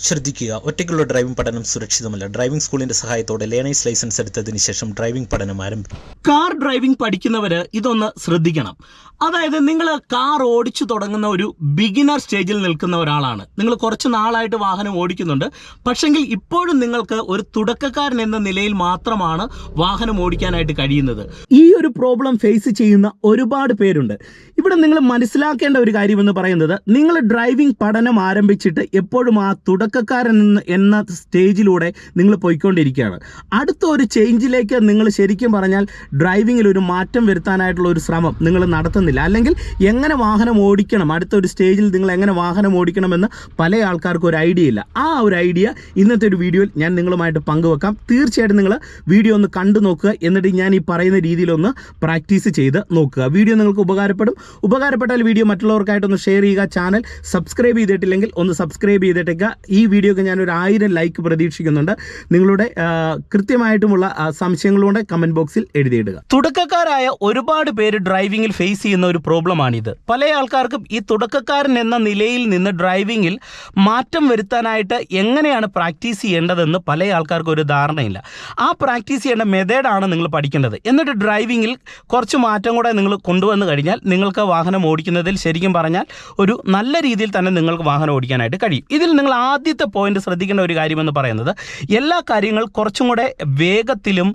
ശ്രദ്ധിക്കുക. ഒറ്റയ്ക്കുള്ള ഡ്രൈവിംഗ് പഠനം സുരക്ഷിതമല്ല. ഡ്രൈവിംഗ് സ്കൂളിന്റെ സഹായത്തോടെ ലേണേഴ്സ് ലൈസൻസ് എടുത്തതിന് ശേഷം ഡ്രൈവിംഗ് പഠനം ആരംഭിക്കും കാർ ഡ്രൈവിംഗ് പഠിക്കുന്നവര് ഇതൊന്ന് ശ്രദ്ധിക്കണം. അതായത് നിങ്ങൾ കാർ ഓടിച്ചു തുടങ്ങുന്ന ഒരു ബിഗിനർ സ്റ്റേജിൽ നിൽക്കുന്ന ഒരാളാണ്. നിങ്ങൾ കുറച്ച് നാളായിട്ട് വാഹനം ഓടിക്കുന്നുണ്ട്. പക്ഷെങ്കിൽ ഇപ്പോഴും നിങ്ങൾക്ക് ഒരു തുടക്കക്കാരൻ എന്ന നിലയിൽ മാത്രമാണ് വാഹനം ഓടിക്കാനായിട്ട് കഴിയുന്നത്. ഈ ഒരു പ്രോബ്ലം ഫേസ് ചെയ്യുന്ന ഒരുപാട് പേരുണ്ട്. ഇവിടെ നിങ്ങൾ മനസ്സിലാക്കേണ്ട ഒരു കാര്യമെന്ന് പറയുന്നത് നിങ്ങൾ ഡ്രൈവിംഗ് പഠനം ആരംഭിച്ചിട്ട് എപ്പോഴും ആ തുടക്കക്കാരൻ എന്ന- സ്റ്റേജിലൂടെ നിങ്ങൾ പോയിക്കൊണ്ടിരിക്കുകയാണ്. അടുത്ത ഒരു ചേഞ്ചിലേക്ക് നിങ്ങൾ ശരിക്കും പറഞ്ഞാൽ ഡ്രൈവിങ്ങിൽ ഒരു മാറ്റം വരുത്താനായിട്ടുള്ള ഒരു ശ്രമം നിങ്ങൾ നടത്തുന്നില്ല. അല്ലെങ്കിൽ എങ്ങനെ വാഹനം ഓടിക്കണം അടുത്ത ഒരു സ്റ്റേജിൽ നിങ്ങൾ എങ്ങനെ വാഹനം ഓടിക്കണമെന്ന് പല ആൾക്കാർക്കും ഒരു ഐഡിയ ഇല്ല. ആ ഒരു ഐഡിയ ഇന്നത്തെ ഒരു വീഡിയോയിൽ ഞാൻ നിങ്ങളുമായിട്ട് പങ്കുവെക്കാം. തീർച്ചയായിട്ടും നിങ്ങൾ വീഡിയോ ഒന്ന് കണ്ടു നോക്കുക. എന്നിട്ട് ഞാൻ ഈ പറയുന്ന രീതിയിലൊന്ന് പ്രാക്ടീസ് ചെയ്ത് നോക്കുക. വീഡിയോ നിങ്ങൾക്ക് ഉപകാരപ്പെടും. ഉപകാരപ്പെട്ടാൽ വീഡിയോ മറ്റുള്ളവർക്കായിട്ടൊന്ന് ഷെയർ ചെയ്യുക. ചാനൽ സബ്സ്ക്രൈബ് ചെയ്തിട്ടില്ലെങ്കിൽ ഒന്ന് സബ്സ്ക്രൈബ് ചെയ്തിട്ടേക്കുക. ഈ വീഡിയോക്ക് ഞാൻ ഒരു ആയിരം ലൈക്ക് പ്രതീക്ഷിക്കുന്നുണ്ട്. നിങ്ങളുടെ കൃത്യമായിട്ടുമുള്ള ആ, കമന്റ് ബോക്സിൽ എഴുതിയിടുക. തുടക്കക്കാരായ ഒരുപാട് പേര് ഡ്രൈവിംഗിൽ ഫേസ് ചെയ്യുന്ന ഒരു പ്രോബ്ലമാണിത്. പല ആൾക്കാർക്കും ഈ തുടക്കക്കാരൻ എന്ന നിലയിൽ നിന്ന് ഡ്രൈവിംഗിൽ മാറ്റം വരുത്താനായിട്ട് എങ്ങനെയാണ് പ്രാക്ടീസ് ചെയ്യേണ്ടതെന്ന് പല ആൾക്കാർക്കും ഒരു ധാരണയില്ല. ആ പ്രാക്ടീസ് ചെയ്യേണ്ട മെത്തേഡാണ് നിങ്ങൾ പഠിക്കേണ്ടത്. എന്നിട്ട് ഡ്രൈവിങ്ങിൽ കുറച്ച് മാറ്റം കൂടെ നിങ്ങൾ കൊണ്ടുവന്നു കഴിഞ്ഞാൽ നിങ്ങൾക്ക് വാഹനം ഓടിക്കുന്നതിൽ ശരിക്കും പറഞ്ഞാൽ ഒരു നല്ല രീതിയിൽ തന്നെ നിങ്ങൾക്ക് വാഹനം ഓടിക്കാനായിട്ട് കഴിയും. ഇതിൽ നിങ്ങൾ ആദ്യത്തെ പോയിന്റ് ശ്രദ്ധിക്കേണ്ട ഒരു കാര്യമെന്ന് പറയുന്നത് എല്ലാ കാര്യങ്ങൾ കുറച്ചും കൂടെ വേഗത്തിലും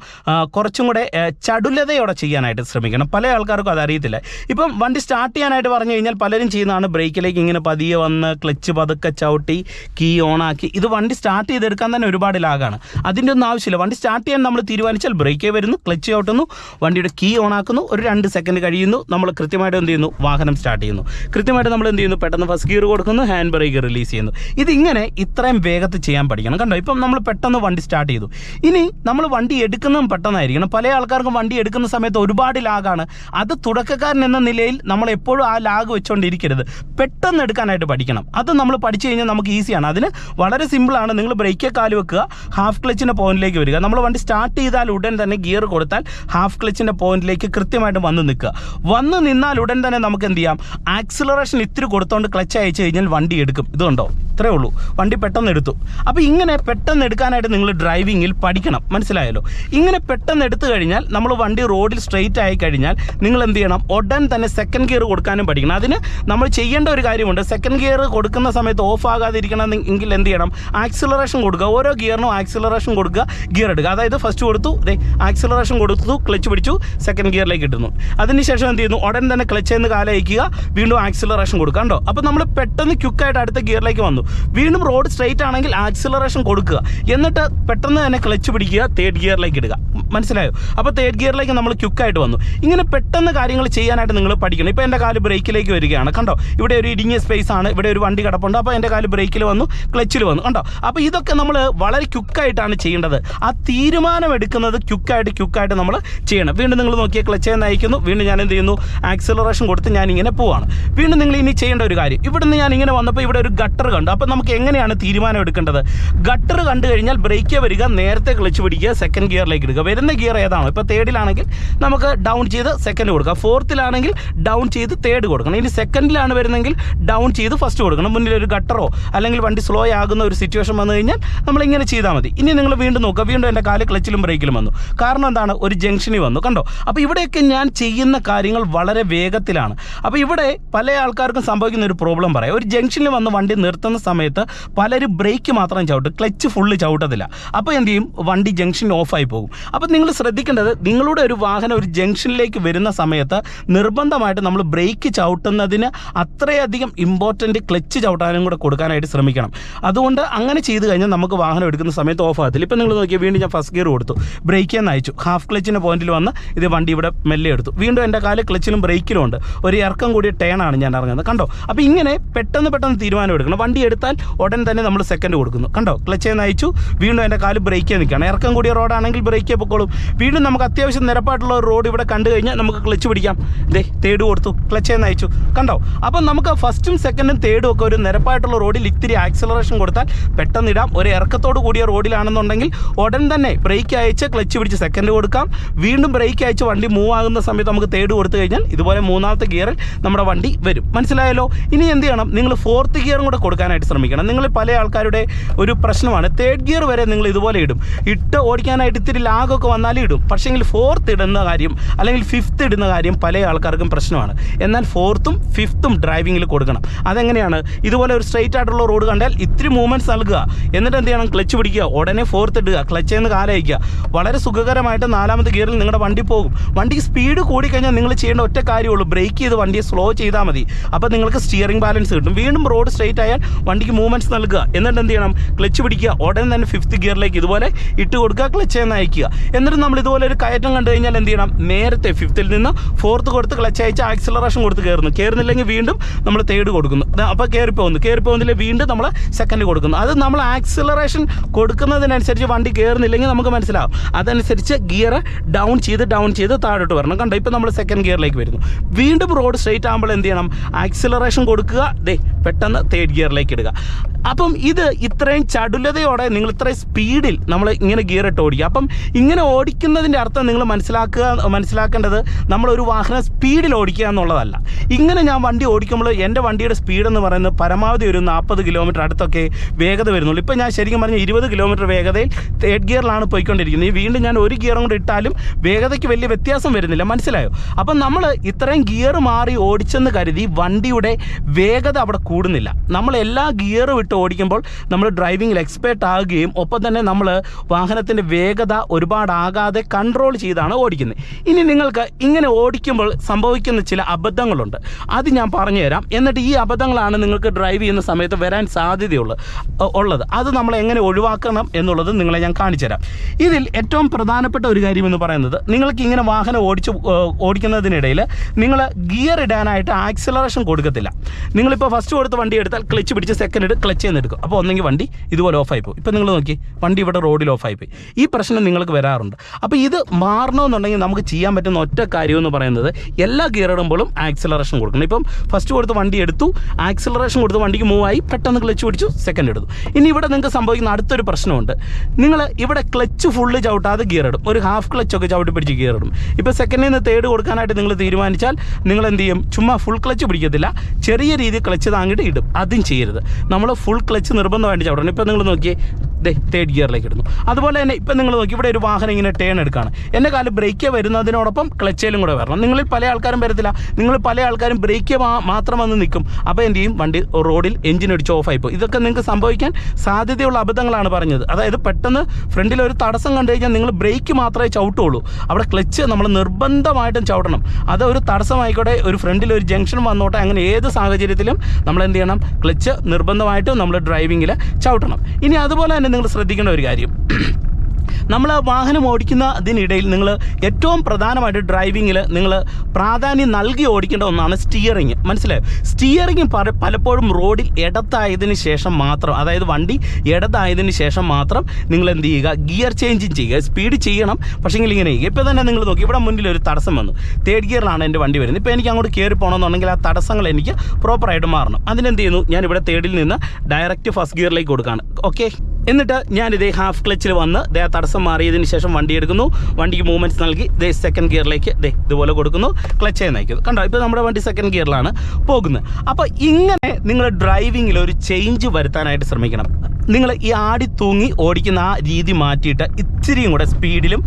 കുറച്ചും കൂടെ ചടുലതയോടെ ചെയ്യാനായിട്ട് ശ്രമിക്കണം. പല ആൾക്കാർക്കും അതറിയത്തില്ല. ഇപ്പം വണ്ടി സ്റ്റാർട്ട് ചെയ്യാനായിട്ട് പറഞ്ഞു കഴിഞ്ഞാൽ പലരും ചെയ്യുന്നതാണ് ബ്രേക്കിലേക്ക് ഇങ്ങനെ പതിയെ വന്ന് ക്ലച്ച് പതുക്കെ ചവിട്ടി കീ ഓണാക്കി ഇത് വണ്ടി സ്റ്റാർട്ട് ചെയ്തെടുക്കാൻ തന്നെ ഒരുപാട് ലാഗാണ്. അതിന്റെ ഒന്നും ആവശ്യമില്ല. വണ്ടി സ്റ്റാർട്ട് ചെയ്യാൻ നമ്മൾ തീരുമാനിച്ചാൽ ബ്രേക്കേ വരുന്നു ക്ലച്ച് ചവിട്ടുന്നു വണ്ടിയുടെ കീ ഓൺ ആക്കുന്നു ഒരു രണ്ട് സെക്കൻഡ് കഴിയുന്നു നമ്മൾ കൃത്യമായിട്ട് എന്ത് ചെയ്യുന്നു? വാഹനം സ്റ്റാർട്ട് ചെയ്യുന്നു. കൃത്യമായിട്ട് നമ്മൾ എന്ത് ചെയ്യുന്നു? പെട്ടെന്ന് ഫസ്റ്റ് ഗിയർ കൊടുക്കുന്നു ഹാൻഡ് ബ്രേക്ക് റിലീസ് ചെയ്യുന്നു. ഇതിങ്ങനെ ഇത്രയും വേഗത്തിൽ ചെയ്യാൻ പഠിക്കണം. കണ്ടോ? ഇപ്പം നമ്മൾ പെട്ടെന്ന് വണ്ടി സ്റ്റാർട്ട് ചെയ്തു. ഇനി നമ്മൾ വണ്ടി എടുക്കുന്നതും പെട്ടെന്നായിരിക്കണം. പല ആൾക്കാർക്കും വണ്ടി എടുക്കുന്ന സമയത്ത് ഒരുപാട് ലാഗാണ് അത് തുടക്കക്കാരൻ എന്ന നിലയിൽ നമ്മൾ എപ്പോഴും ആ ലാഗ് വെച്ചുകൊണ്ടിരിക്കരുത് പെട്ടെന്ന് എടുക്കാനായിട്ട് പഠിക്കണം. അത് നമ്മൾ പഠിച്ചു കഴിഞ്ഞാൽ നമുക്ക് ഈസിയാണ് അതിന് വളരെ സിമ്പിളാണ് നിങ്ങൾ ബ്രേക്കെ കാൽ വെക്കുക ഹാഫ് ക്ലച്ചിന്റെ പോയിന്റിലേക്ക് വരിക. നമ്മൾ വണ്ടി സ്റ്റാർട്ട് ചെയ്താൽ ഉടൻ തന്നെ ഗിയർ കൊടുത്താൽ ഹാഫ് ക്ലച്ചിന്റെ പോയിന്റിലേക്ക് കൃത്യമായിട്ട് വന്ന് നിൽക്കുക. വന്ന് നിന്നാൽ ഉടൻ തന്നെ നമുക്ക് എന്ത് ചെയ്യാം? ആക്സിലറേഷൻ ഇത്തിരി കൊടുത്തോണ്ട് ക്ലച്ച് അയച്ചു കഴിഞ്ഞാൽ വണ്ടി എടുക്കും. ഇതുണ്ടോ ഇത്രേ ഉള്ളൂ. വണ്ടി പെട്ടെന്ന് എടുത്തു. അപ്പോൾ ഇങ്ങനെ പെട്ടെന്ന് എടുക്കാനായിട്ട് നിങ്ങൾ ഡ്രൈവിങ്ങിൽ പഠിക്കണം. മനസ്സിലായല്ലോ? ഇങ്ങനെ പെട്ടെന്ന് എടുത്തു കഴിഞ്ഞാൽ നമ്മൾ വണ്ടി റോഡിൽ സ്ട്രെയിറ്റ് ആയി കഴിഞ്ഞാൽ നിങ്ങൾ എന്ത് ചെയ്യണം? ഉടൻ തന്നെ സെക്കൻഡ് ഗിയർ കൊടുക്കാനും പഠിക്കണം. അതിന് നമ്മൾ ചെയ്യേണ്ട ഒരു കാര്യമുണ്ട്. സെക്കൻഡ് ഗിയർ കൊടുക്കുന്ന സമയത്ത് ഓഫ് ആകാതിരിക്കണം എങ്കിൽ എന്ത് ചെയ്യണം? ആക്സിലറേഷൻ കൊടുക്കുക. ഓരോ ഗിയറിനും ആക്സിലറേഷൻ കൊടുക്കുക. ഗിയർ എടുക്കുക. അതായത് ഫസ്റ്റ് കൊടുത്തു. ആക്സിലറേഷൻ കൊടുത്തു. ക്ലച്ച് പിടിച്ചു. സെക്കൻഡ് ഗിയറിലേക്ക് ഇടുന്നു അതിനുശേഷം എന്ത് ചെയ്യുന്നു? ഉടൻ തന്നെ ക്ലച്ച് എന്ന് കാലയക്കുക വീണ്ടും ആക്സിലറേഷൻ കൊടുക്കുക കണ്ടോ? അപ്പോൾ നമ്മൾ പെട്ടെന്ന് ക്യുക്കായിട്ട് അടുത്ത ഗിയറിലേക്ക് വന്നു. വീണ്ടും റോഡ് സ്ട്രെയിറ്റ് ആണെങ്കിൽ ആക്സിലറേഷൻ കൊടുക്കുക. എന്നിട്ട് പെട്ടെന്ന് തന്നെ ക്ലച്ച് പിടിക്കുക തേർഡ് ഗിയറിലേക്ക് ഇടുക. മനസ്സിലായോ? അപ്പോൾ തേർഡ് ഗിയറിലേക്ക് നമ്മൾ ക്യുക്കായിട്ട് വന്നു. ഇങ്ങനെ പെട്ടെന്ന് കാര്യങ്ങൾ ചെയ്യാനായിട്ട് നിങ്ങൾ പഠിക്കണം. ഇപ്പോൾ എന്റെ കാൽ ബ്രേക്കിലേക്ക് വരികയാണ് കണ്ടോ? ഇവിടെ ഒരു ഇടുങ്ങിയ സ്പേസ് ആണ്. ഇവിടെ ഒരു വണ്ടി കിടപ്പുണ്ട്. അപ്പോൾ എന്റെ കാൽ ബ്രേക്കിൽ വന്നു ക്ലച്ചിൽ വന്നു കണ്ടോ? അപ്പോൾ ഇതൊക്കെ നമ്മൾ വളരെ ക്യുക്കായിട്ടാണ് ചെയ്യേണ്ടത്. ആ തീരുമാനം എടുക്കുന്നത് ക്യുക്കായിട്ട് ക്യുക്കായിട്ട് നമ്മൾ ചെയ്യണം. വീണ്ടും നിങ്ങൾ നോക്കിയ ക്ലച്ച് നയിക്കുന്നു. വീണ്ടും ഞാൻ എന്ത് ചെയ്യുന്നു? ആക്സിലറേഷൻ കൊടുത്ത് ഞാൻ ഇങ്ങനെ പോവാണ്. വീണ്ടും നിങ്ങൾ ഇനി ചെയ്യേണ്ട ഒരു കാര്യം. ഇവിടുന്ന് ഞാൻ ഇങ്ങനെ വന്നപ്പോൾ ഇവിടെ ഒരു ഗട്ടർ കണ്ടു. അപ്പോൾ നമുക്ക് എങ്ങനെയാണ് തീരുമാനം എടുക്കേണ്ടത്? ഗട്ടർ കണ്ടു കഴിഞ്ഞാൽ ബ്രേക്ക് വരിക നേരത്തെ ക്ലച്ച് പിടിക്കുക സെക്കൻഡ് ഗിയറിലേക്ക് എടുക്കുക. വരുന്ന ഗിയർ ഏതാണോ? ഇപ്പോൾ തേർഡിലാണെങ്കിൽ നമുക്ക് ഡൗൺ ചെയ്ത് സെക്കൻഡ് കൊടുക്കുക ഫോർത്തിലാണെങ്കിൽ ഡൗൺ ചെയ്ത് തേർഡ് കൊടുക്കണം. ഇനി സെക്കൻഡിലാണ് വരുന്നെങ്കിൽ ഡൗൺ ചെയ്ത് ഫസ്റ്റ് കൊടുക്കണം. മുന്നിൽ ഒരു ഗട്ടറോ അല്ലെങ്കിൽ വണ്ടി സ്ലോ ആകുന്ന ഒരു സിറ്റുവേഷൻ വന്നു കഴിഞ്ഞാൽ നമ്മൾ ഇങ്ങനെ ചെയ്താൽ മതി. ഇനി നിങ്ങൾ വീണ്ടും നോക്കുക. വീണ്ടും എന്റെ കാൽ ക്ലച്ചിലും ബ്രേക്കിലും വന്നു. കാരണം എന്താണ്? ഒരു ജംഗ്ഷനിൽ വന്നു. കണ്ടോ? അപ്പോൾ ഇവിടെയൊക്കെ ഞാൻ ചെയ്യുന്ന കാര്യങ്ങൾ വളരെ വേഗത്തിലാണ്. അപ്പോൾ ഇവിടെ പല ആൾക്കാർക്കും സംഭവിക്കുന്ന ഒരു പ്രോബ്ലം പറയാം. ഒരു ജംഗ്ഷനിൽ വന്ന് വണ്ടി നിർത്തുന്ന സമയത്ത് പലരും ബ്രേക്ക് മാത്രം ചവിട്ടും. ക്ലച്ച് ഫുള്ള് ചവിട്ടത്തില്ല. അപ്പോൾ എന്ത് ചെയ്യും? വണ്ടി ജംഗ്ഷൻ ഓഫായി പോകും. അപ്പോൾ നിങ്ങൾ ശ്രദ്ധിക്കേണ്ടത് നിങ്ങളുടെ ഒരു വാഹനം ഒരു ജംഗ്ഷനിലേക്ക് വരുന്ന സമയത്ത് നിർബന്ധമായിട്ട് നമ്മൾ ബ്രേക്ക് ചവിട്ടുന്നതിന് അത്രയധികം ഇമ്പോർട്ടന്റ് ക്ലച്ച് ചവിട്ടാനും കൂടെ കൊടുക്കാനായിട്ട് ശ്രമിക്കണം. അതുകൊണ്ട് അങ്ങനെ ചെയ്ത് കഴിഞ്ഞാൽ നമുക്ക് വാഹനം എടുക്കുന്ന സമയത്ത് ഓഫ് ആകത്തില്ല. ഇപ്പം നിങ്ങൾ നോക്കിയാൽ വീണ്ടും ഞാൻ ഫസ്റ്റ് ഗിയർ കൊടുത്തു. ബ്രേക്ക് എന്ന് അയച്ചു. ഹാഫ് ക്ലച്ചിന്റെ പോയിന്റിൽ വന്ന് ഇത് വണ്ടി ഇവിടെ മെല്ലെ എടുത്തു. വീണ്ടും എന്റെ കാൽ ക്ലച്ചിലും ബ്രേക്കിലും ഉണ്ട്. ഒരു ഇറക്കം കൂടിയ ടേണാണ് ഞാൻ ഇറങ്ങുന്നത്. കണ്ടോ? അപ്പോൾ ഇങ്ങനെ പെട്ടെന്ന് പെട്ടെന്ന് തീരുമാനം എടുക്കണം. വണ്ടി എടുത്താൽ ഉടൻ തന്നെ നമ്മൾ സെക്കൻഡ് കൊടുക്കുന്നു. കണ്ടോ? ക്ലച്ച് നയിച്ചു. വീണ്ടും എന്റെ കാൽ ബ്രേക്കേ നിൽക്കുകയാണ്. ഇറക്കം കൂടിയ റോഡാണെങ്കിൽ ബ്രേക്കേ പൊക്കോളും വീണ്ടും നമുക്ക് അത്യാവശ്യം നിരപ്പായിട്ടുള്ള റോഡ് ഇവിടെ കണ്ടു കഴിഞ്ഞാൽ നമുക്ക് ക്ലച്ച് പിടിക്കാം. ദേ തേർഡ് കൊടുത്തു. ക്ലച്ച് നയിച്ചു. കണ്ടോ? അപ്പം നമുക്ക് ഫസ്റ്റും സെക്കൻഡും തേർഡും ഒക്കെ ഒരു നിരപ്പായിട്ടുള്ള റോഡിൽ ഇത്തിരി ആക്സലറേഷൻ കൊടുത്താൽ പെട്ടെന്ന് ഇടാം. ഒരു ഇറക്കത്തോട് കൂടിയ റോഡിലാണെന്നുണ്ടെങ്കിൽ ഉടൻ തന്നെ ബ്രേക്ക് അയച്ച് ക്ലച്ച് പിടിച്ച് സെക്കൻഡ് കൊടുക്കാം. വീണ്ടും ബ്രേക്ക് അയച്ച് വണ്ടി മൂവ് ആകുന്ന സമയത്ത് നമുക്ക് തേർഡ് കൊടുത്തു കഴിഞ്ഞാൽ ഇതുപോലെ മൂന്നാമത്തെ ഗിയറിൽ നമ്മുടെ വണ്ടി വരും. മനസ്സിലായല്ലോ? ഇനി എന്ത് ചെയ്യണം? നിങ്ങൾ ഫോർത്ത് ഗിയറും കൂടെ കൊടുക്കാനായിട്ട് ശ്രമിക്കണം. നിങ്ങൾ പല ആൾക്കാരുടെ ഒരു പ്രശ്നമാണ്. തേർഡ് ഗിയർ വരെ നിങ്ങൾ ഇതുപോലെ ഇടും. ഇട്ട് ഓടിക്കാനായിട്ട് ഇത്തിരി ലാഗൊക്കെ വന്നാലും ഇടും. പക്ഷേങ്കിൽ ഫോർത്ത് ഇടുന്ന കാര്യം അല്ലെങ്കിൽ ഫിഫ്ത്ത് ഇടുന്ന കാര്യം പല ആൾക്കാർക്കും പ്രശ്നമാണ്. എന്നാൽ ഫോർത്തും ഫിഫ്ത്തും ഡ്രൈവിങ്ങിൽ കൊടുക്കണം. അതെങ്ങനെയാണ്? ഇതുപോലെ ഒരു സ്ട്രെയിറ്റ് ആയിട്ടുള്ള റോഡ് കണ്ടാൽ ഇത്തിരി മൂവ്മെന്റ്സ് നൽകുക. എന്നിട്ട് എന്ത് ചെയ്യണം? ക്ലച്ച് പിടിക്കുക. ഉടനെ ഫോർത്ത് ഇടുക. ക്ലച്ച് നിന്ന് കാലയക്കുക വളരെ സുഖകരമായിട്ട് നാലാമത്തെ ഗിയറിൽ നിങ്ങളുടെ വണ്ടി പോകും. വണ്ടിക്ക് സ്പീഡ് കൂടിക്കഴിഞ്ഞാൽ നിങ്ങൾ ചെയ്യേണ്ട ഒറ്റ കാര്യമുള്ളൂ. ബ്രേക്ക് ചെയ്ത് വണ്ടിയെ സ്ലോ ചെയ്താൽ മതി. അപ്പോൾ നിങ്ങൾക്ക് സ്റ്റിയറിംഗ് ബാലൻസ് കിട്ടും. വീണ്ടും റോഡ് സ്ട്രെയിറ്റ് ആയാൽ വണ്ടിക്ക് മൂവ്മെന്റ്സ് നൽകുക. എന്നിട്ട് എന്ത് ചെയ്യണം? ക്ലച്ച് പിടിക്കുക. ഉടനെ തന്നെ ഫിഫ്ത്ത് ഗിയറിലേക്ക് ഇതുപോലെ ഇട്ട് കൊടുക്കുക. ക്ലച്ച് എന്ന് അയക്കുക എന്നിട്ട് നമ്മൾ ഇതുപോലെ ഒരു കയറ്റം കണ്ടു കഴിഞ്ഞാൽ എന്ത് ചെയ്യണം? നേരത്തെ ഫിഫ്ത്തിൽ നിന്ന് ഫോർത്ത് കൊടുത്ത് ക്ലച്ച് അയച്ച് ആക്സിലറേഷൻ കൊടുത്ത് കയറുന്നു. കയറുന്നില്ലെങ്കിൽ വീണ്ടും നമ്മൾ തേർഡ് കൊടുക്കുന്നു. അപ്പോൾ കയറി പോകുന്നു കയറി പോകുന്നില്ല വീണ്ടും നമ്മൾ സെക്കൻഡ് കൊടുക്കുന്നു. അത് നമ്മൾ ആക്സിലറേഷൻ കൊടുക്കുന്നതിനനുസരിച്ച് വണ്ടി കയറുന്നില്ലെങ്കിൽ നമുക്ക് മനസ്സിലാവും. അതനുസരിച്ച് ഗിയർ ഡൗൺ ചെയ്ത് ഡൗൺ ചെയ്ത് താഴോട്ട് വരണം. കണ്ടോ ഇപ്പോൾ നമ്മൾ സെക്കൻഡ് ഗിയറിലേക്ക് വരുന്നു. വീണ്ടും റോഡ് സ്ട്രെയിറ്റ് ആകുമ്പോൾ എന്ത് ചെയ്യണം? ആക്സിലറേഷൻ കൊടുക്കുക. ദേ പെട്ടെന്ന് തേർഡ് ഗിയറിലേക്ക് ഇടുക. അപ്പം ഇത് ഇത്രയും ചടുലതയോടെ നിങ്ങൾ ഇത്രയും സ്പീഡിൽ നമ്മൾ ഇങ്ങനെ ഗിയർ ഇട്ട് ഓടിക്കുക. അപ്പം ഇങ്ങനെ ഓടിക്കുന്നതിന്റെ അർത്ഥം നിങ്ങൾ മനസ്സിലാക്കുക മനസ്സിലാക്കേണ്ടത് നമ്മളൊരു വാഹനം സ്പീഡിൽ ഓടിക്കുക എന്നുള്ളതല്ല. ഇങ്ങനെ ഞാൻ വണ്ടി ഓടിക്കുമ്പോൾ എന്റെ വണ്ടിയുടെ സ്പീഡ് എന്ന് പറയുന്നത് പരമാവധി ഒരു നാൽപ്പത് കിലോമീറ്റർ അടുത്തൊക്കെ വേഗത വരുന്നുള്ളൂ. ഇപ്പം ഞാൻ ശരിക്കും പറഞ്ഞാൽ ഇരുപത് കിലോമീറ്റർ വേഗതയിൽ തേർഡ് ഗിയറിലാണ് പോയിക്കൊണ്ടിരിക്കുന്നത്. ഈ വീണ്ടും ഞാൻ ഒരു ഗിയറും കൂടെ ഇട്ടാലും വേഗതയ്ക്ക് വലിയ വ്യത്യാസം വരുന്നില്ല. മനസ്സിലായോ? അപ്പം നമ്മൾ ഇത്രയും ഗിയർ മാറി ഓടിച്ചെന്ന് കരുതി വണ്ടിയുടെ വേഗത അവിടെ കൂടുന്നില്ല. നമ്മൾ എല്ലാ ഗിയറും ഇട്ട് ഓടിക്കുമ്പോൾ നമ്മൾ ഡ്രൈവിംഗിൽ എക്സ്പേർട്ട് ആകുകയും ഒപ്പം തന്നെ നമ്മൾ വാഹനത്തിന്റെ വേഗത ഒരുപാടാകാതെ കൺട്രോൾ ചെയ്താണ് ഓടിക്കുന്നത്. ഇനി നിങ്ങൾക്ക് ഇങ്ങനെ ഓടിക്കുമ്പോൾ സംഭവിക്കുന്ന ചില അബദ്ധങ്ങളുണ്ട്. അത് ഞാൻ പറഞ്ഞു തരാം എന്നിട്ട് ഈ അബദ്ധങ്ങളാണ് നിങ്ങൾക്ക് ഡ്രൈവ് ചെയ്യുന്ന സമയത്ത് വരാൻ സാധ്യതയുള്ളത് ഉള്ളത്. അത് നമ്മൾ എങ്ങനെ ഒഴിവാക്കണം എന്നുള്ളത് നിങ്ങളെ ഞാൻ കാണിച്ചു തരാം ഇതിൽ ഏറ്റവും പ്രധാനപ്പെട്ട ഒരു കാര്യം എന്ന് പറയുന്നത് നിങ്ങൾക്ക് ഇങ്ങനെ വാഹനം ഓടിച്ച് ഓടിക്കുന്നതിനിടയിൽ നിങ്ങൾ ഗിയർ ഇടാനായിട്ട് ആക്സിലറേഷൻ കൊടുക്കത്തില്ല. നിങ്ങളിപ്പോൾ ഫസ്റ്റ് കൊടുത്ത് വണ്ടി എടുത്താൽ ക്ലച്ച് പിടിച്ച് സെക്കൻഡ് ഇട്ട് ക്ലച്ച് ചെയ്യുന്ന എടുക്കും. അപ്പോൾ ഒന്നെങ്കിൽ വണ്ടി ഇതുപോലെ ഓഫായി പോകും ഇപ്പോൾ നിങ്ങൾ നോക്കി വണ്ടി ഇവിടെ റോഡിൽ ഓഫായി പോയി. ഈ പ്രശ്നം നിങ്ങൾക്ക് വരാറുണ്ട്. അപ്പോൾ ഇത് മാറണമെന്നുണ്ടെങ്കിൽ നമുക്ക് ചെയ്യാൻ പറ്റുന്ന ഒറ്റ കാര്യം എന്ന് പറയുന്നത് എല്ലാ ഗിയർ ഇടുമ്പോഴും ആക്സിലറേഷൻ കൊടുക്കണം. ഇപ്പം ഫസ്റ്റ് കൊടുത്ത് വണ്ടി എടുത്തു ആക്സിലറേഷൻ കൊടുത്ത് വണ്ടിക്ക് മൂവ് ആയി പെട്ടെന്ന് ക്ലച്ച് പിടിച്ചു സെക്കൻഡ് എടുത്തു. ഇനി ഇവിടെ നിങ്ങൾക്ക് സംഭവിക്കുന്ന അടുത്തൊരു പ്രശ്നമുണ്ട്. നിങ്ങൾ ഇവിടെ ക്ലച്ച് ഫുള്ള് ചവിട്ടാതെ ഗിയർ ഇടും. ഒരു ഹാഫ് ക്ലച്ച് ഒക്കെ ചവിട്ടി പിടിച്ച് ഗിയർ ഇടും. ഇപ്പോൾ സെക്കൻഡിൽ നിന്ന് തേർഡ് കൊടുക്കാനായിട്ട് നിങ്ങൾ തീരുമാനിച്ചാൽ നിങ്ങൾ എന്ത് ചെയ്യും? ചുമ്മാ ഫുൾ ക്ലച്ച് പിടിക്കത്തില്ല. ചെറിയ രീതിയിൽ ക്ലച്ച് താങ്ങിയിട്ട് ഇടും. അതും ചെയ്യരുത്. നമ്മൾ ഫുൾ ക്ലച്ച് നിർബന്ധമായിട്ട് ചവിടണം. ഇപ്പോൾ നിങ്ങൾ നോക്കിയേ ദേ തേർഡ് ഗിയറിലേക്ക് ഇടുന്നു. അതുപോലെ തന്നെ ഇപ്പം നിങ്ങൾ നോക്കി ഇവിടെ ഒരു വാഹനം ഇങ്ങനെ ടേൺ എടുക്കുകയാണ് എന്റെ കാൽ ബ്രേക്ക് വരുന്നതിനോടൊപ്പം ക്ലച്ചേലും കൂടെ വരണം. നിങ്ങളിൽ പല ആൾക്കാരും വരത്തില്ല. നിങ്ങൾ പല ആൾക്കാരും ബ്രേക്ക് മാത്രം വന്ന് നിൽക്കും. അപ്പോൾ എന്ത് ചെയ്യും? വണ്ടി റോഡിൽ എഞ്ചിൻ അടിച്ച് ഓഫായി പോകും ഇതൊക്കെ നിങ്ങൾക്ക് സംഭവിക്കാൻ സാധ്യതയുള്ള അബദ്ധങ്ങളാണ് പറഞ്ഞത്. അതായത് പെട്ടെന്ന് ഫ്രണ്ടിൽ ഒരു തടസ്സം കണ്ടു കഴിഞ്ഞാൽ നിങ്ങൾ ബ്രേക്ക് മാത്രമേ ചവിട്ടുള്ളൂ അവിടെ ക്ലച്ച് നമ്മൾ നിർബന്ധമായിട്ടും ചവിട്ടണം. അത് ഒരു തടസ്സമായിക്കോട്ടെ ഒരു ഫ്രണ്ടിൽ ഒരു ജംഗ്ഷൻ വന്നോട്ടെ അങ്ങനെ ഏത് സാഹചര്യത്തിലും നമ്മൾ എന്ത് ചെയ്യണം? ക്ലച്ച് നിർബന്ധമായിട്ടും നമ്മൾ ഡ്രൈവിങ്ങിൽ ചവിട്ടണം. ഇനി അതുപോലെ തന്നെ നിങ്ങൾ ശ്രദ്ധിക്കേണ്ട ഒരു കാര്യം. നമ്മൾ വാഹനം ഓടിക്കുന്നതിനിടയിൽ നിങ്ങൾ ഏറ്റവും പ്രധാനമായിട്ട് ഡ്രൈവിങ്ങിൽ നിങ്ങൾ പ്രാധാന്യം നൽകി ഓടിക്കേണ്ട ഒന്നാണ് സ്റ്റിയറിങ് മനസ്സിലായോ? സ്റ്റിയറിങ് പലപ്പോഴും റോഡിൽ ഇടത്തായതിനു ശേഷം മാത്രം അതായത് വണ്ടി ഇടതായതിനു ശേഷം മാത്രം നിങ്ങൾ എന്ത് ചെയ്യുക? ഗിയർ ചേഞ്ചും ചെയ്യുക. സ്പീഡ് ചെയ്യണം. പക്ഷേങ്കിൽ ഇങ്ങനെ ഇപ്പോൾ തന്നെ നിങ്ങൾ നോക്കി ഇവിടെ മുന്നിൽ ഒരു തടസ്സം വന്നു. തേർഡ് ഗിയറിലാണ് എന്റെ വണ്ടി വരുന്നത്. ഇപ്പോൾ എനിക്ക് അങ്ങോട്ട് കയറി പോകണമെന്നുണ്ടെങ്കിൽ ആ തടസ്സങ്ങൾ എനിക്ക് പ്രോപ്പറായിട്ട് മാറണം. അതിനെന്ത് ചെയ്യുന്നു? ഞാൻ ഇവിടെ തേർഡിൽ നിന്ന് ഡയറക്റ്റ് ഫസ്റ്റ് ഗിയറിലേക്ക് കൊടുക്കുകയാണ്. ഓക്കെ എന്നിട്ട് ഞാൻ ഇതേ ഹാഫ് ക്ലച്ചിൽ വന്ന് ദേ ആ തടസ്സം മാറിയതിന് ശേഷം വണ്ടി എടുക്കുന്നു. വണ്ടിക്ക് മൂവ്മെന്റ്സ് നൽകി. ദേ സെക്കൻഡ് ഗിയറിലേക്ക് ദേ ഇതുപോലെ കൊടുക്കുന്നു. ക്ലച്ച് നയിക്കുന്നു. കണ്ടോ? ഇപ്പോൾ നമ്മുടെ വണ്ടി സെക്കൻഡ് ഗിയറിലാണ് പോകുന്നത്. അപ്പോൾ ഇങ്ങനെ നിങ്ങൾ ഡ്രൈവിങ്ങിൽ ഒരു ചേഞ്ച് വരുത്താനായിട്ട് ശ്രമിക്കണം. നിങ്ങൾ ഈ ആടി തൂങ്ങി ഓടിക്കുന്ന ആ രീതി മാറ്റിയിട്ട് ഇച്ചിരിയും കൂടെ സ്പീഡിലും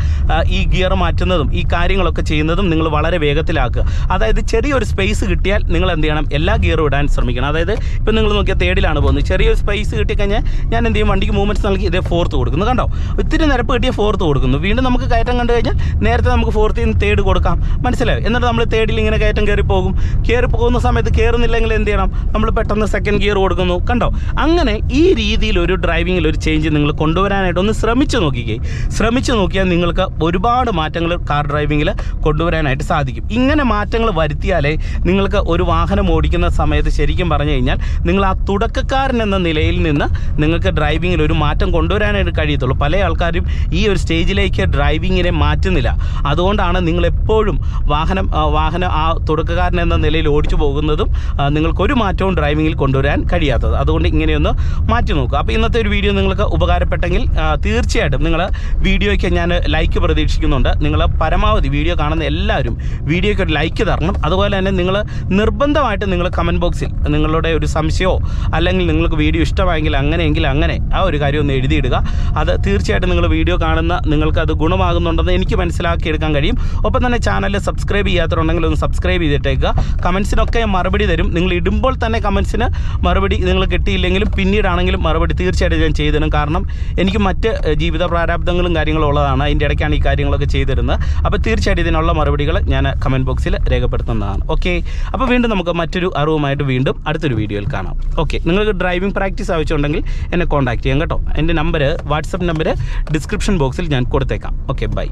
ഈ ഗിയർ മാറ്റുന്നതും ഈ കാര്യങ്ങളൊക്കെ ചെയ്യുന്നതും നിങ്ങൾ വളരെ വേഗത്തിലാക്കുക. അതായത് ചെറിയൊരു സ്പേസ് കിട്ടിയാൽ നിങ്ങൾ എന്ത് ചെയ്യണം? എല്ലാ ഗിയറും ഇടാൻ ശ്രമിക്കണം. അതായത് ഇപ്പം നിങ്ങൾ നോക്കിയാൽ തേർഡിലാണ് പോകുന്നത്. ചെറിയൊരു സ്പേസ് കിട്ടിക്കഴിഞ്ഞാൽ ഞാൻ എന്ത് ചെയ്യും? വണ്ടിക്ക് മൂവ്മെന്റ്സ് നൽകി ഇതേ ഫോർത്ത് കൊടുക്കുന്നു. കണ്ടോ? ഇത്തിരി നിരപ്പ് കിട്ടിയ ഫോർത്ത് കൊടുക്കുന്നു. വീണ്ടും നമുക്ക് കയറ്റം കണ്ടു കഴിഞ്ഞാൽ നേരത്തെ നമുക്ക് ഫോർത്തിൽ നിന്ന് തേർഡ് കൊടുക്കാം. മനസ്സിലായോ? എന്നിട്ട് നമ്മൾ തേർഡിൽ ഇങ്ങനെ കയറ്റം കയറി പോകും. കയറി പോകുന്ന സമയത്ത് കയറുന്നില്ലെങ്കിൽ എന്ത് ചെയ്യണം? നമ്മൾ പെട്ടെന്ന് സെക്കൻഡ് ഗിയർ കൊടുക്കുന്നു. കണ്ടോ? അങ്ങനെ ഈ രീതിയിൽ ഒരു ഡ്രൈവിങ്ങിൽ ഒരു ചേഞ്ച് നിങ്ങൾ കൊണ്ടുവരാനായിട്ട് ഒന്ന് ശ്രമിച്ചു നോക്കിക്കേ. ശ്രമിച്ചു നോക്കിയാൽ നിങ്ങൾക്ക് ഒരുപാട് മാറ്റങ്ങൾ കാർ ഡ്രൈവിങ്ങിൽ കൊണ്ടുവരാനായിട്ട് സാധിക്കും. ഇങ്ങനെ മാറ്റങ്ങൾ വരുത്തിയാലേ നിങ്ങൾക്ക് ഒരു വാഹനം ഓടിക്കുന്ന സമയത്ത് ശരിക്കും പറഞ്ഞു കഴിഞ്ഞാൽ നിങ്ങൾ ആ തുടക്കക്കാരൻ എന്ന നിലയിൽ നിന്ന് നിങ്ങൾക്ക് ഡ്രൈവിങ്ങിൽ ഒരു മാറ്റം കൊണ്ടുവരാനായിട്ട് കഴിയത്തുള്ളൂ. പല ആൾക്കാരും ഈ ഒരു സ്റ്റേജിലേക്ക് ഡ്രൈവിങ്ങിനെ മാറ്റുന്നില്ല. അതുകൊണ്ടാണ് നിങ്ങൾ എപ്പോഴും വാഹനം വാഹനം ആ തുടക്കക്കാരൻ എന്ന നിലയിൽ ഓടിച്ചു പോകുന്നതും നിങ്ങൾക്കൊരു മാറ്റവും ഡ്രൈവിങ്ങിൽ കൊണ്ടുവരാൻ കഴിയാത്തത്. അതുകൊണ്ട് ഇങ്ങനെയൊന്ന് മാറ്റി നോക്കുക. അപ്പോൾ ഇന്നത്തെ ഒരു വീഡിയോ നിങ്ങൾക്ക് ഉപകാരപ്പെട്ടെങ്കിൽ തീർച്ചയായിട്ടും നിങ്ങൾ വീഡിയോയ്ക്ക് ഞാൻ ലൈക്ക് പ്രതീക്ഷിക്കുന്നുണ്ട്. നിങ്ങൾ പരമാവധി വീഡിയോ കാണുന്ന എല്ലാവരും വീഡിയോയ്ക്ക് ഒരു ലൈക്ക് തരണം. അതുപോലെ തന്നെ നിങ്ങൾ നിർബന്ധമായിട്ട് നിങ്ങൾ കമന്റ് ബോക്സിൽ നിങ്ങളുടെ ഒരു സംശയമോ അല്ലെങ്കിൽ നിങ്ങൾക്ക് വീഡിയോ ഇഷ്ടമായെങ്കിൽ അങ്ങനെയെങ്കിൽ അങ്ങനെ ആ ഒരു കാര്യം ഒന്ന് എഴുതിയിടുക. അത് തീർച്ചയായിട്ടും നിങ്ങൾ വീഡിയോ കാണുന്ന നിങ്ങൾക്ക് അത് ഗുണമാകുന്നുണ്ടെന്ന് എനിക്ക് മനസ്സിലാക്കിയെടുക്കാൻ കഴിയും. ഒപ്പം തന്നെ ചാനൽ സബ്സ്ക്രൈബ് ചെയ്യാത്തവരുണ്ടെങ്കിൽ ഒന്ന് സബ്സ്ക്രൈബ് ചെയ്തിട്ടേക്കുക. കമൻസിനൊക്കെ മറുപടി തരും. നിങ്ങൾ ഇടുമ്പോൾ തന്നെ കമൻസിന് മറുപടി നിങ്ങൾ കിട്ടിയില്ലെങ്കിലും പിന്നീടാണെങ്കിലും മറുപടി തീർച്ചയായിട്ടും ഞാൻ ചെയ്തു തരും കാരണം എനിക്ക് മറ്റ് ജീവിത പ്രാരാബ്ദങ്ങളും കാര്യങ്ങളും ഉള്ളതാണ്. അതിന്റെ ഇടയ്ക്കാണ് ഈ കാര്യങ്ങളൊക്കെ ചെയ്തിരുന്നത്. അപ്പോൾ തീർച്ചയായിട്ടും ഇതിനുള്ള മറുപടികൾ ഞാൻ കമന്റ് ബോക്സിൽ രേഖപ്പെടുത്തുന്നതാണ്. ഓക്കെ അപ്പോൾ വീണ്ടും നമുക്ക് മറ്റൊരു അറിവുമായിട്ട് വീണ്ടും അടുത്തൊരു വീഡിയോയിൽ കാണാം. ഓക്കെ നിങ്ങൾക്ക് ഡ്രൈവിംഗ് പ്രാക്ടീസ് ആവശ്യമുണ്ടെങ്കിൽ എന്നെ കോൺടാക്ട് ചെയ്യാം കേട്ടോ. എന്റെ നമ്പർ വാട്സപ്പ് നമ്പർ ഡിസ്ക്രിപ്ഷൻ ബോക്സിൽ ഞാൻ കൊടുത്തേക്കാം. Okay bye